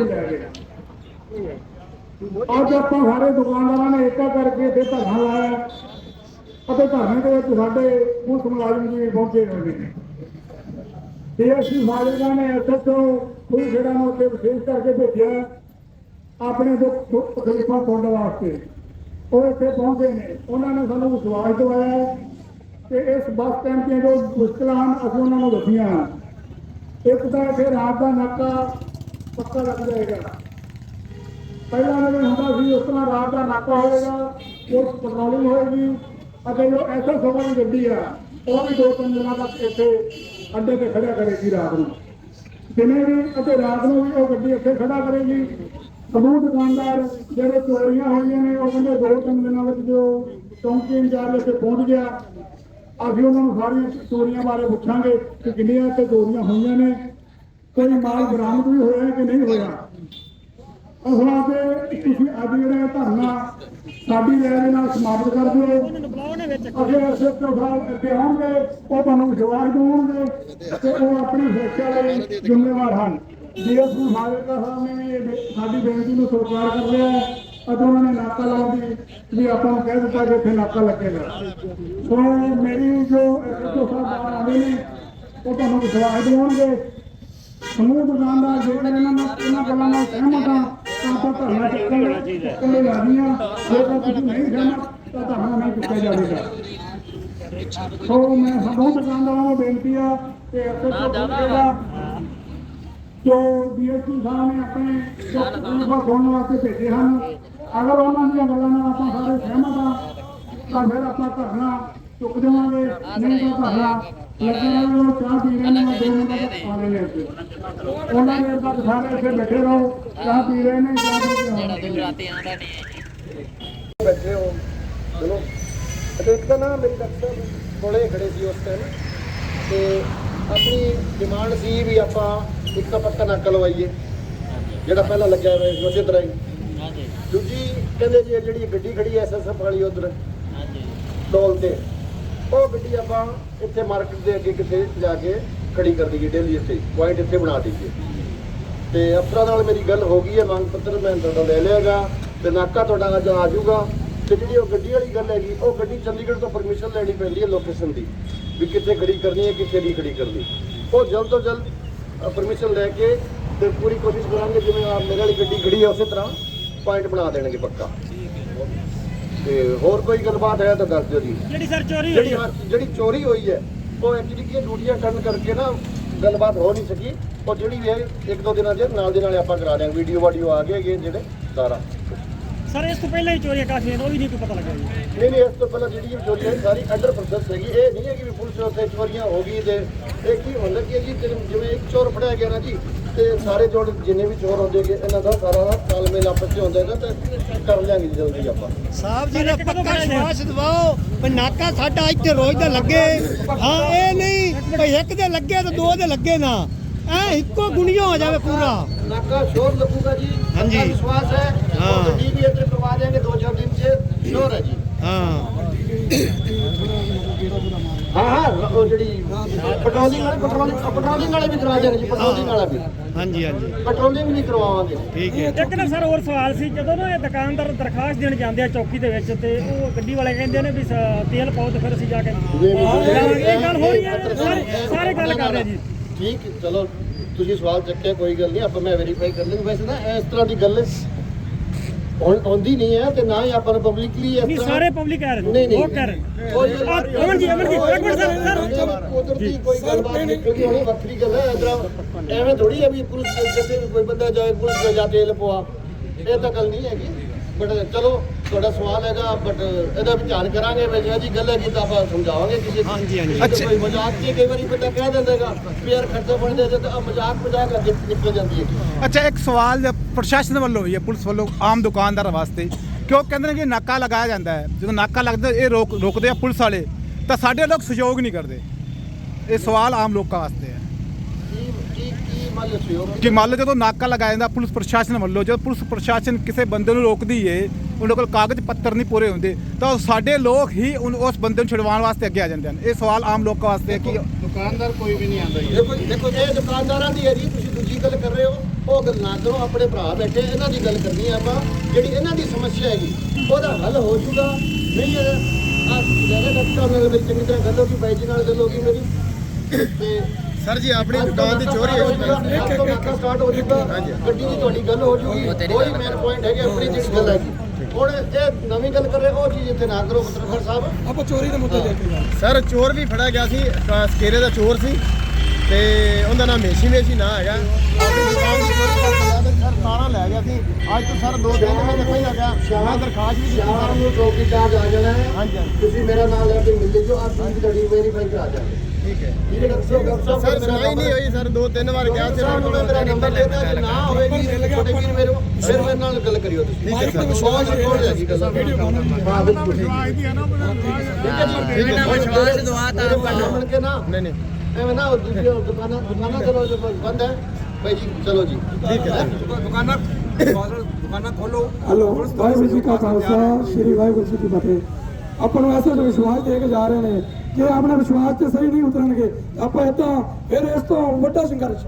ਅਸੀਂ ਲੈ ਗਏ ਅੱਜ ਆਪਾਂ ਸਾਰੇ ਦੁਕਾਨਦਾਰਾਂ ਨੇ ਏਕਾ ਕਰਕੇ ਇੱਥੇ ਧਰਨਾ ਲਾਇਆ ਅਤੇ ਧਰਨੇ ਦੇ ਵਿੱਚ ਸਾਡੇ ਪੁਲਿਸ ਮੁਲਾਜ਼ਮ ਜੀ ਵੀ ਪਹੁੰਚੇ ਹੋਏ ਨੇ। ਤੇ ਮਾਲਕਾਂ ਨੇ ਐਸਐਚਓ ਕੋਈ ਜਿਹੜਾ ਨੂੰ ਉੱਥੇ ਵਿਸ਼ੇਸ਼ ਕਰਕੇ ਭੇਜਿਆ ਆਪਣੇ ਜੋ ਤਕਲੀਫਾਂ ਸੁਣਨ ਵਾਸਤੇ। ਉਹ ਇੱਥੇ ਪਹੁੰਚੇ ਨੇ। ਉਹਨਾਂ ਨੇ ਸਾਨੂੰ ਵਿਸ਼ਵਾਸ ਦਿਵਾਇਆ ਕਿ ਇਸ ਬੱਸ ਸਟੈਂਡ ਦੀਆਂ ਜੋ ਮੁਸ਼ਕਲਾਂ ਹਨ, ਅਸੀਂ ਉਹਨਾਂ ਨੂੰ ਦੱਸੀਆਂ ਇੱਕ ਤਾਂ ਇੱਥੇ ਰਾਤ ਦਾ ਨਾਕਾ ਪੱਕਾ ਲੱਗ ਜਾਏਗਾ। ਪਹਿਲਾਂ ਜਿਵੇਂ ਹੁੰਦਾ ਸੀ, ਉਸ ਤਰ੍ਹਾਂ ਰਾਤ ਦਾ ਨਾਕਾ ਹੋਏਗਾ ਉਹ ਪੈਟਰੋਲਿੰਗ ਹੋਏਗੀ, ਅਤੇ ਜੋ ਐਸਐਸਓ ਵਾਲੀ ਗੱਡੀ ਆ। ਉਹ ਵੀ ਦੋ ਤਿੰਨ ਦਿਨਾਂ ਤੱਕ ਇੱਥੇ ਅੱਡੇ ਤੇ ਖੜਿਆ ਕਰੇਗੀ ਰਾਤ ਨੂੰ। ਦਿਨੇ ਵੀ ਅਤੇ ਰਾਤ ਨੂੰ ਵੀ ਉਹ ਗੱਡੀ ਇੱਥੇ ਖੜਾ ਕਰੇਗੀ। ਸਮੂਹ ਦੁਕਾਨਦਾਰ ਜਿਹੜੇ ਚੋਰੀਆਂ ਹੋਈਆਂ ਨੇ, ਉਹ ਕਹਿੰਦੇ ਦੋ ਤਿੰਨ ਦਿਨਾਂ ਵਿੱਚ ਜੋ ਚੌਂਕੀ ਇੰਚਾਰਜ ਇੱਥੇ ਪਹੁੰਚ ਗਿਆ। ਅਸੀਂ ਉਹਨਾਂ ਨੂੰ ਸਾਰੀਆਂ ਚੋਰੀਆਂ ਬਾਰੇ ਪੁੱਛਾਂਗੇ ਕਿ ਕਿੰਨੀਆਂ ਇੱਥੇ ਚੋਰੀਆਂ ਹੋਈਆਂ ਨੇ। ਕੋਈ ਮਾਲ ਬਰਾਮਦ ਵੀ ਹੋਇਆ ਕਿ ਨਹੀਂ ਹੋਇਆ? ਅਸਲਾਂ ਤੇ ਤੁਸੀਂ ਅੱਜ ਜਿਹੜਾ ਧਰਨਾ ਸਾਡੀ ਰਾਏ ਦੇ ਨਾਲ ਸਮਾਪਤ ਕਰ ਦਿਓ। ਅਗੇ ਅਸੇ ਤੋਂ ਸਾਹਿਬ ਇੱਥੇ ਆਉਣਗੇ, ਉਹ ਤੁਹਾਨੂੰ ਵਿਸ਼ਵਾਸ ਦਿਵਾਉਣਗੇ ਕਿ ਉਹ ਆਪਣੀ ਸੁਰੱਖਿਆ ਲਈ ਜ਼ਿੰਮੇਵਾਰ ਹਨ। ਡੀਐਸਪੀ ਮਾਲਕਾ ਸਾਹਿਬ ਨੇ ਵੀ ਸਾਡੀ ਬੇਨਤੀ ਨੂੰ ਸਵੀਕਾਰ ਕਰ ਲਿਆ ਅਤੇ ਉਹਨਾਂ ਨੇ ਨਾਕਾ ਲਾਉਣ ਦੀ ਵੀ ਆਪਾਂ ਨੂੰ ਕਹਿ ਦਿੱਤਾ ਕਿ ਇੱਥੇ ਨਾਕਾ ਲੱਗੇਗਾ। ਸੋ ਮੇਰੀ ਜੋ ਐਸਐਚਓ ਸਾਹਿਬ ਬਾਹਰ ਨੇ, ਉਹ ਤੁਹਾਨੂੰ ਵਿਸ਼ਵਾਸ ਦਿਵਾਉਣਗੇ ਸਮੂਹ ਦੁਕਾਨਦਾਰ ਜਿਹੜੇ ਇਹਨਾਂ ਨਾਲ ਇਹਨਾਂ ਗੱਲਾਂ ਨਾਲ ਸਹਿਮਤ ਆ ਤਾਂ ਆਪਾਂ ਧਰਨਾ ਚੱਕਣ ਚੱਕਣ ਲਈ ਰਾਜ਼ੀ ਆ ਜੇਕਰ ਤੁਸੀਂ ਨਹੀਂ ਸਹਿਮਤ ਤਾਂ ਧਰਨਾ ਨਹੀਂ ਚੁੱਕਿਆ ਜਾਵੇਗਾ। ਸੋ ਮੈਂ ਸਮੂਹ ਦੁਕਾਨਦਾਰਾਂ ਨੂੰ ਬੇਨਤੀ ਆ ਕਿ ਐਸਐਚਓ ਜਿਹੜਾ ਜੋ ਡੀਐਸਪੀ ਸਾਹਿਬ ਨੇ ਆਪਣੇ ਤਕਲੀਫਾਂ ਸੁਣਨ ਵਾਸਤੇ ਭੇਜੇ ਹਨ ਅਗਰ ਉਹਨਾਂ ਦੀਆਂ ਗੱਲਾਂ ਨਾਲ ਆਪਾਂ ਸਾਰੇ ਸਹਿਮਤ ਆ ਤਾਂ ਫਿਰ ਆਪਾਂ ਧਰਨਾ ਚੁੱਕ ਦੇਵਾਂਗੇ ਨਹੀਂ ਤਾਂ ਧਰਨਾ ਲੱਗਣਾ ਉਹ ਚਾਹ ਪੀ ਰਹੇ ਨੇ ਦੋ ਮਿੰਟਾਂ ਤੱਕ ਆ ਰਹੇ ਨੇ ਇੱਥੇ ਉਹਨਾਂ ਦੇ ਤੱਕ ਸਾਰੇ ਇੱਥੇ ਬੈਠੇ ਰਹੋ। ਚਾਹ ਪੀ ਰਹੇ ਨੇ ਚਾਹ ਪੀ ਕੇ ਆਉਣਗੇ। ਬੈਠੇ ਹੋ। ਚਲੋ। ਅਤੇ ਇੱਕ ਤਾਂ ਨਾ ਮੇਰੀ ਡਾਕਟਰ ਕੋਲੇ ਖੜੇ ਸੀ ਉਸ ਟਾਈਮ ਤੇ ਆਪਣੀ ਡਿਮਾਂਡ ਸੀ ਵੀ ਆਪਾਂ ਇੱਕ ਤਾਂ ਪੱਕਾ ਨਾਕਾ ਲਵਾਈਏ ਜਿਹੜਾ ਪਹਿਲਾਂ ਲੱਗਿਆ ਹੋਇਆ ਸੀ ਉਸੇ ਤਰ੍ਹਾਂ ਹੀ। ਹਾਂਜੀ। ਦੂਜੀ ਕਹਿੰਦੇ ਜੀ ਇਹ ਜਿਹੜੀ ਗੱਡੀ ਖੜੀ ਐ ਐਸਐਸਐਫ ਵਾਲੀ ਉਧਰ। ਹਾਂਜੀ। ਟੋਲ ਤੇ। ਉਹ ਗੱਡੀ ਆਪਾਂ ਇੱਥੇ ਮਾਰਕੀਟ ਦੇ ਅੱਗੇ ਕਿਤੇ ਜਾ ਕੇ ਖੜੀ ਕਰ ਦਈਏ ਡੇਲੀ ਇੱਥੇ ਪੁਆਇੰਟ ਇੱਥੇ ਬਣਾ ਦਈਏ। ਤੇ ਅਫਸਰਾਂ ਨਾਲ ਮੇਰੀ ਗੱਲ ਹੋ ਗਈ ਹੈ, ਮੰਗ ਪੱਤਰ ਮੈਂ ਤੁਹਾਡਾ ਲੈ ਲਿਆਗਾ ਤੇ ਨਾਕਾ ਤੁਹਾਡਾ ਅੱਜ ਆ ਜਾਊਗਾ। ਤੇ ਜਿਹੜੀ ਉਹ ਗੱਡੀ ਵਾਲੀ ਗੱਲ ਹੈਗੀ, ਉਹ ਗੱਡੀ ਚੰਡੀਗੜ੍ਹ ਤੋਂ ਪਰਮਿਸ਼ਨ ਲੈਣੀ ਪੈਂਦੀ ਹੈ ਲੋਕੇਸ਼ਨ ਦੀ, ਵੀ ਕਿੱਥੇ ਖੜੀ ਕਰਨੀ ਹੈ, ਕਿੱਥੇ ਨਹੀਂ ਖੜੀ ਕਰਨੀ। ਉਹ ਜਲਦ ਤੋਂ ਜਲਦ ਪਰਮਿਸ਼ਨ ਲੈ ਕੇ ਤੇ ਪੂਰੀ ਕੋਸ਼ਿਸ਼ ਕਰਾਂਗੇ ਜਿਵੇਂ ਆ ਮੇਰੇ ਵਾਲੀ ਗੱਡੀ ਖੜੀ ਹੈ, ਉਸੇ ਤਰ੍ਹਾਂ ਪੁਆਇੰਟ ਬਣਾ ਦੇਣਗੇ ਪੱਕਾ। ਤੇ ਹੋਰ ਕੋਈ ਗੱਲਬਾਤ ਹੈ ਤਾਂ ਦੱਸ ਦਿਓ ਜੀ। ਜਿਹੜੀ ਸਰ ਚੋਰੀ ਜਿਹੜੀ ਹਾਂ, ਜਿਹੜੀ ਚੋਰੀ ਹੋਈ ਹੈ ਉਹ ਐਕਚੁਅਲੀ ਕੀ ਹੈ, ਡਿਊਟੀਆਂ ਕਰਨ ਕਰਕੇ ਨਾ ਗੱਲਬਾਤ ਹੋ ਨਹੀਂ ਸਕੀ। ਉਹ ਜਿਹੜੀ ਵੀ ਹੈ ਇੱਕ ਦੋ ਦਿਨਾਂ 'ਚ ਨਾਲ ਦੇ ਨਾਲ ਆਪਾਂ ਕਰਾ ਦਿਆਂਗੇ। ਵੀਡੀਓ ਵਾਡੀਓ ਆ ਗਏ ਜਿਹੜੇ ਸਾਰਾ। ਸਰ ਇਸ ਤੋਂ ਪਹਿਲਾਂ ਹੀ ਚੋਰੀਆਂ ਕਾਫੀ ਨੇ ਉਹ ਵੀ ਨਹੀਂ ਕੋਈ ਪਤਾ ਲੱਗਾ ਜੀ। ਨਹੀਂ ਨਹੀਂ ਇਸ ਤੋਂ ਪਹਿਲਾਂ ਜਿਹੜੀ ਵੀ ਚੋਰੀ ਹੈ ਸਾਰੀ ਅੰਡਰ ਪ੍ਰੋਸੈਸ ਹੈਗੀ। ਇਹ ਨਹੀਂ ਹੈ ਕਿ ਵੀ ਪੁਲਿਸ ਉੱਤੇ ਚੋਰੀਆਂ ਹੋ ਗਈ ਤੇ ਇਹ ਕੀ ਹੁੰਦਾ ਕਿ ਜੀ ਜਿਵੇਂ ਜਿਵੇਂ ਇੱਕ ਚੋਰ ਫੜਿਆ ਗਿਆ ਨਾ ਜੀ ਤੇ ਸਾਰੇ ਜੋੜ ਜਿੰਨੇ ਵੀ ਚੋਰ ਹੁੰਦੇਗੇ ਇਹਨਾਂ ਦਾ ਸਾਰਾ ਤਾਲਮੇਲ ਆਪਸ 'ਚ ਹੁੰਦਾ ਹੈਗਾ ਤੇ ਕਰ ਲਿਆਂਗੇ ਜੀ ਜਲਦੀ ਆਪਾਂ। ਸਾਹਿਬ ਜੀ ਨੇ ਪੱਕਾ ਵਿਸ਼ਵਾਸ ਦਿਵਾਓ ਵੀ ਨਾਕਾ ਸਾਡਾ ਇੱਥੇ ਰੋਜ਼ ਦਾ ਲੱਗੇ। ਹਾਂ ਇਹ ਨਹੀਂ ਵੀ ਇੱਕ ਦੇ ਲੱਗੇ ਤੇ ਦੋ ਦੇ ਲੱਗੇ ਨਾ। ਐ ਇੱਕੋ ਗੁਣੀਆਂ ਹੋ ਜਾਵੇ ਪੂਰਾ। ਨਾਕਾ ਸ਼ੋਰ ਲੱਗੂਗਾ ਜੀ ਹਾਂਜੀ। ਵਿਸ਼ਵਾਸ ਹੈ। ਹਾਂ। ਗੱਡੀ ਵੀ ਇੱਥੇ ਕਰਵਾ ਦੇਾਂਗੇ ਦੋ ਚਾਰ ਦਿਨ 'ਚ ਸ਼ੋਰ ਹੈ ਜੀ। ਹਾਂ। ਹਾਂ ਹਾਂ ਉਹ ਜਿਹੜੀ ਪੈਟਰੋਲਿੰਗ ਵਾਲੇ ਪੈਟਰੋਲਿੰਗ ਪੈਟਰੋਲਿੰਗ ਵਾਲੇ ਵੀ ਕਰਾ ਦੇਣਗੇ ਜੀ ਪੈਟਰੋਲਿੰਗ ਵਾਲਾ ਵੀ। ਹਾਂਜੀ ਹਾਂਜੀ। ਪੈਟਰੋਲਿੰਗ ਵੀ ਕਰਵਾਵਾਂਗੇ। ਠੀਕ ਹੈ। ਇੱਕ ਨਾ ਸਰ ਹੋਰ ਸਵਾਲ ਸੀ ਜਦੋਂ ਨਾ ਇਹ ਦੁਕਾਨਦਾਰ ਦਰਖਾਸਤ ਦੇਣ ਜਾਂਦੇ ਆ ਚੌਕੀ ਦੇ ਵਿੱਚ ਤੇ ਉਹ ਗੱਡੀ ਵਾਲੇ ਕਹਿੰਦੇ ਨੇ ਵੀ ਤੇਲ ਪਾਓ ਤੇ ਫਿਰ ਅਸੀਂ ਜਾ ਕੇ। ਇਹ ਗੱਲ ਹੋ ਰਹੀ ਹੈ ਸਾਰੇ ਗੱਲ ਕਰ ਰਹੇ ਜੀ। ਠੀਕ ਚਲੋ ਤੁਸੀਂ ਸਵਾਲ ਚੱਕਿਆ ਕੋਈ ਗੱਲ ਨਹੀਂ ਆਪਾਂ ਮੈਂ ਵੈਰੀਫਾਈ ਕਰ ਲਵਾਂਗਾ। ਵੈਸੇ ਨਾ ਇਸ ਤਰ੍ਹਾਂ ਦੀ ਗੱਲ ਆਉਂਦੀ ਨਹੀਂ ਹੈ ਤੇ ਨਾ ਹੀ ਆਪਾਂ ਨੂੰ ਪਬਲਿਕਲੀ ਇਸ ਨਹੀਂ ਤਰ੍ਹਾਂ ਸਾਰੇ ਪਬਲਿਕ ਕਹਿ ਰਹੇ ਨਹੀਂ ਨੇ ਨਹੀਂ ਉਹ ਰਹੇ। ਕੋਈ ਆ, ਅਮਨ ਜੀ ਅਮਨ ਜੀ ਇੱਕ ਮਿੰਟ ਸਰ ਸਰ। ਉਧਰ ਦੀ ਕੋਈ ਗੱਲਬਾਤ ਨਹੀਂ ਕਿਉਂਕਿ ਹੁਣ ਵੱਖਰੀ ਗੱਲ ਹੈ ਇਧਰ ਐਵੇਂ ਥੋੜੀ ਹੈ ਵੀ ਪੁਲਿਸ ਜਿੱਥੇ ਵੀ ਕੋਈ ਬੰਦਾ ਜਾਏ ਪੁਲਿਸ ਦੇ ਜਾ ਤੇਲ ਪਵਾ। ਇਹ ਤਾਂ ਗੱਲ ਨਹੀਂ ਹੈਗੀ। ਬਟ ਚਲੋ ਤੁਹਾਡਾ ਸਵਾਲ ਹੈਗਾ ਬਟ ਇਹਦਾ ਵਿਚਾਰ ਕਰਾਂਗੇ ਵੀ ਜੇ ਜੀ ਗੱਲ ਹੈਗੀ ਤਾਂ ਆਪਾਂ ਸਮਝਾਵਾਂਗੇ ਕਿਸੇ ਨੂੰ। ਹਾਂਜੀ, ਹਾਂਜੀ। ਅੱਛਾ। ਕੋਈ ਮਜ਼ਾਕ ਕੀ ਕਈ ਵਾਰੀ ਬੰਦਾ ਕਹਿ ਦਿੰਦਾਗਾ ਵੀ ਯਾਰ ਖਰਚਾ ਬਣ ਜਾਏ ਤਾਂ ਆਹ ਮਜ਼ਾਕ ਮਜ਼ਾਕ ਅੱਗੇ ਨਿਕਲ ਜਾਂਦੀ ਹੈ ਅੱਛਾ ਇੱਕ ਸਵਾਲ ਪ੍ਰਸ਼ਾਸਨ ਵੱਲੋਂ ਵੀ ਹੈ ਪੁਲਿਸ ਵੱਲੋਂ ਆਮ ਦੁਕਾਨਦਾਰ ਵਾਸਤੇ ਕਿਉਂ ਕਹਿੰਦੇ ਨੇ ਕਿ ਨਾਕਾ ਲਗਾਇਆ ਜਾਂਦਾ ਹੈ। ਜਦੋਂ ਨਾਕਾ ਲੱਗਦਾ ਇਹ ਰੋਕ ਰੋਕਦੇ ਆ ਪੁਲਿਸ ਵਾਲੇ ਤਾਂ ਸਾਡੇ ਲੋਕ ਸਹਿਯੋਗ ਨਹੀਂ ਕਰਦੇ। ਇਹ ਸਵਾਲ ਆਮ ਲੋਕਾਂ ਵਾਸਤੇ ਹੈ? ਕਿ ਮੰਨ ਲਓ ਜਦੋਂ ਨਾਕਾ ਲਗਾਇਆ ਜਾਂਦਾ ਪੁਲਿਸ ਪ੍ਰਸ਼ਾਸਨ ਵੱਲੋਂ ਜਦੋਂ ਪੁਲਿਸ ਪ੍ਰਸ਼ਾਸਨ ਕਿਸੇ ਬੰਦੇ ਨੂੰ ਰੋਕਦੀ ਏ ਉਹਨਾਂ ਕੋਲ ਕਾਗਜ਼ ਪੱਤਰ ਨਹੀਂ ਪੂਰੇ ਹੁੰਦੇ ਤਾਂ ਸਾਡੇ ਲੋਕ ਹੀ ਉਸ ਬੰਦੇ ਨੂੰ ਛੁਡਵਾਉਣ ਵਾਸਤੇ ਅੱਗੇ ਆ ਜਾਂਦੇ ਹਨ। ਇਹ ਸਵਾਲ ਆਮ ਲੋਕਾਂ ਵਾਸਤੇ ਹੈ ਕਿ ਦੁਕਾਨਦਾਰ ਕੋਈ ਵੀ ਨਹੀਂ ਆਉਂਦਾ ਦੇਖੋ ਦੇਖੋ ਇਹ ਦੁਕਾਨਦਾਰਾਂ ਦੀ ਹੈ ਜੀ ਤੁਸੀਂ ਦੂਜੀ ਗੱਲ ਕਰ ਰਹੇ ਹੋ ਉਹ ਗੱਲ ਨਾ ਕਰੋ ਆਪਣੇ ਭਰਾ ਬੈਠੇ ਇਹਨਾਂ ਦੀ ਗੱਲ ਕਰਨੀ ਆ ਆਪਾਂ। ਜਿਹੜੀ ਇਹਨਾਂ ਦੀ ਸਮੱਸਿਆ ਹੈਗੀ ਉਹਦਾ ਹੱਲ ਹੋ ਜੂਗਾ ਨਹੀਂ ਆ ਜਿਹੜੇ ਡਾਕਟਰ ਨਾਲ ਮੇਰੀ ਚੰਗੀ ਤਰ੍ਹਾਂ ਗੱਲ ਹੋ ਗਈ ਬਾਈ ਜੀ ਨਾਲ ਗੱਲ ਹੋ ਗਈ ਮੇਰੀ। ਤੇ ਸਰ ਜੀ ਆਪਣੀ ਦੁਕਾਨ ਦੀ ਚੋਰੀ ਸੀ ਇੱਕ ਇੱਕ ਇੱਕ ਸਟਾਰਟ ਹੋ ਜੂਗਾ ਗੱਡੀ ਦੀ ਤੁਹਾਡੀ ਗੱਲ ਹੋ ਜੂਗੀ ਕੋਈ ਮੇਨ ਪੁਆਇੰਟ ਹੈਗੇ ਆਪਣੀ ਜਿਹੜੀ ਗੱਲ ਹੈਗੀ। ਹੁਣ ਇਹ ਨਵੀਂ ਗੱਲ ਕਰ ਰਹੇ ਉਹ ਚੀਜ਼ ਇੱਥੇ ਨਾ ਕਰੋ ਪੱਤਰਕਾਰ ਸਾਹਿਬ। ਆਪਾਂ ਚੋਰੀ ਦੇ ਮੁੱਦੇ ਦੇ ਕੇ ਸਰ ਚੋਰ ਵੀ ਫੜਿਆ ਗਿਆ ਸੀ ਅ, ਸਕੇਰੇ ਦਾ ਚੋਰ ਸੀ ਤੇ ਉਹਦਾ ਨਾਮ ਮੇਸ਼ੀ ਮੇਸ਼ੀ ਨਾਂ ਹੈਗਾ। ਆਪਣੀ ਦੁਕਾਨ ਦੀ ਚੋਰੀ ਕਰਕੇ ਲਿਆ ਤੇ ਸਰ ਤਾਰਾਂ ਲੈ ਗਿਆ ਸੀ। ਅੱਜ ਤੋਂ ਸਰ ਦੋ ਤਿੰਨ ਮਹੀਨੇ ਪਹਿਲਾਂ ਗਿਆ। ਮੈਂ ਦਰਖਾਸਤ ਵੀ ਦਿੱਤੀ ਸ਼ਾਮ ਸਰ ਨੂੰ ਚੌਕੀ ਚਾਰਜ ਆ ਜਾਣਾ ਹੈ। ਹਾਂਜੀ ਹਾਂਜੀ। ਤੁਸੀਂ ਮੇਰਾ ਨਾਮ ਲੈ ਕੇ ਮਿਲ ਲਿਓ ਆਪ ਦੀ ਤੁਹਾਡੀ ਵੈਰੀਫਾਈ ਕਰਾ ਜਾਵੇ ਠੀਕ ਹੈ। ਠੀਕ ਹੈ ਡਾਕਟਰ ਸਾਹਿਬ ਸਰ ਸੁਣਾਈ ਨਹੀਂ ਹੋਈ ਸਰ। ਦੋ ਤਿੰਨ ਵਾਰ ਗਿਆ ਸੀ ਸਾਹਿਬ ਨੂੰ ਮੈਂ ਮੇਰਾ ਨੰਬਰ ਦੇਤਾ ਜੇ ਨਾ ਹੋਵੇਗੀ ਤੁਹਾਡੇ ਵੀਰ ਮੇਰੇ। ਫਿਰ ਮੇਰੇ ਨਾਲ ਗੱਲ ਕਰਿਓ ਤੁਸੀਂ। ਠੀਕ ਹੈ ਸਰ। ਵਿਸ਼ਵਾਸ ਰਿਕਾਰਡ ਹੈਗੀ ਗੱਲ ਵੀਡੀਓ ਹਾਂ ਬਿਲਕੁਲ ਠੀਕ। ਹੈ ਠੀਕ ਹੈ ਜੀ ਠੀਕ ਹੈ ਵਿਸ਼ਵਾਸ ਦਵਾਤਾ ਮਿਲ ਕੇ ਨਾ। ਨਹੀਂ ਨਹੀਂ। ਐਵੇਂ ਨਾ ਉਹ ਦੂਜੀਆਂ ਦੁਕਾਨਾਂ ਦੁਕਾਨਾਂ ਚਲੋ ਜੋ ਬੰਦ ਹੈ। ਭਾਈ ਜੀ ਚਲੋ ਜੀ। ਠੀਕ ਹੈ। ਹਲੋ ਵਾਹਿਗੁਰੂ ਜੀ ਕਾ ਖਾਲਸਾ ਸ੍ਰੀ ਵਾਹਿਗੁਰੂ ਜੀ ਕੀ ਫਤਿਹ। ਆਪਾਂ ਨੂੰ ਐਸੇ ਵਿਸ਼ਵਾਸ ਦੇ ਕੇ ਜਾ ਰਹੇ ਨੇ ਕਿ ਆਪਣੇ ਵਿਸ਼ਵਾਸ ਤੇ ਸਹੀ ਨਹੀਂ ਉਤਰਨਗੇ। ਆਪਾਂ ਇਦਾਂ ਫਿਰ ਇਸ ਤੋਂ ਵੱਡਾ ਸੰਘਰਸ਼।